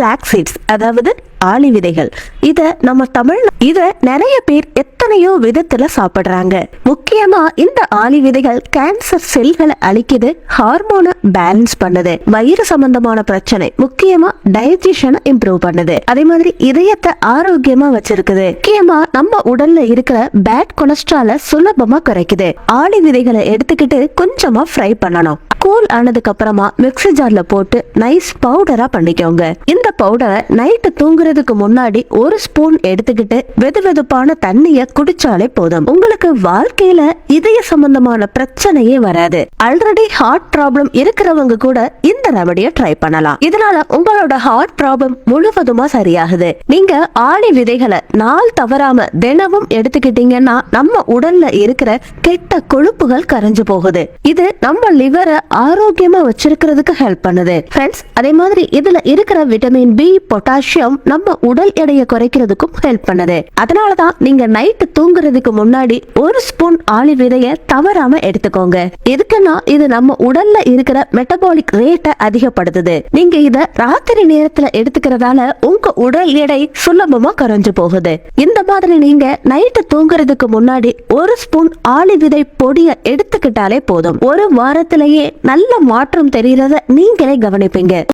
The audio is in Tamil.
ஃபிளாக் சீட்ஸ் அதாவது ஆளி விதைகள். இத நம்ம தமிழ் இத நிறைய பேர் எத்தனையோ விதத்துல சாப்பிடுறாங்க. முக்கியமா இந்த ஆளி விதைகள் கேன்சர் செல்களை அழிக்குது ஹார்மோனை பேலன்ஸ் பண்ணுது வயிறு சம்பந்தமான பிரச்சனை முக்கியமா டைஜஷனை இம்ப்ரூவ் பண்ணுது. அதே மாதிரி இதயத்தை ஆரோக்கியமா வச்சிருக்குது. முக்கியமா நம்ம உடல்ல இருக்கிற பேட் கொலஸ்ட்ரால சுலபமா குறைக்குது. ஆளி விதைகளை எடுத்துக்கிட்டு கொஞ்சமா ஃப்ரை பண்ணணும். கூல் ஆனதுக்கு அப்புறமா மிக்ஸி ஜார்ல போட்டு நைஸ் பவுடரா பண்ணிக்கோங்க. இந்த பவுடரை நைட்டு தூங்குறதுக்கு முன்னாடி ஒரு ஸ்பூன் எடுத்துக்கிட்டு வெது வெதுப்பான தண்ணிய குடிச்சாலே போதும். உங்களுக்கு வாழ்க்கையில இதய சம்பந்தமான பிரச்சனையே வராது. ஆல்ரெடி ஹார்ட் ப்ராப்ளம் இருக்கிறவங்க கூட இந்த ரெமடிய ட்ரை பண்ணலாம். இதனால உங்களோட ஹார்ட் ப்ராப்ளம் முழுவதுமா சரியாகுது. நீங்க ஆளி விதைகளை நாள் தவறாம தினமும் எடுத்துக்கிட்டீங்கன்னா நம்ம உடல்ல இருக்கிற கெட்ட கொழுப்புகள் கரைஞ்சு போகுது. இது நம்ம லிவரை ஆரோக்கியமா வச்சிருக்கிறதுக்கு ஹெல்ப் பண்ணுது. ஃப்ரெண்ட்ஸ் அதே மாதிரி இதுல இருக்கிற விட்டமின் பி பொட்டாசியம் நம்ம உடல் எடையை குறைக்கிறதுக்கும் ஹெல்ப் பண்ணுது. அதனாலதான் நீங்க நைட்டு தூங்குறதுக்கு முன்னாடி ஒரு ஸ்பூன் ஆளி விதைய தவறாம எடுத்துக்கோங்க. எதுக்குன்னா இது நம்ம உடல்ல இருக்கிற மெட்டபாலிக் ரேட்டை அதிகப்படுத்துது. நீங்க இத ராத்திரி நேரத்துல எடுத்துக்கிறதால உங்க உடல் எடை சுலபமா குறைஞ்சு போகுது. இந்த மாதிரி நீங்க நைட்டு தூங்குறதுக்கு முன்னாடி ஒரு ஸ்பூன் ஆளி விதை பொடிய எடுத்துக்கிட்டாலே போதும். ஒரு வாரத்திலேயே நல்ல மாற்றம் தெரிகிறத நீங்களே கவனிப்பீங்க.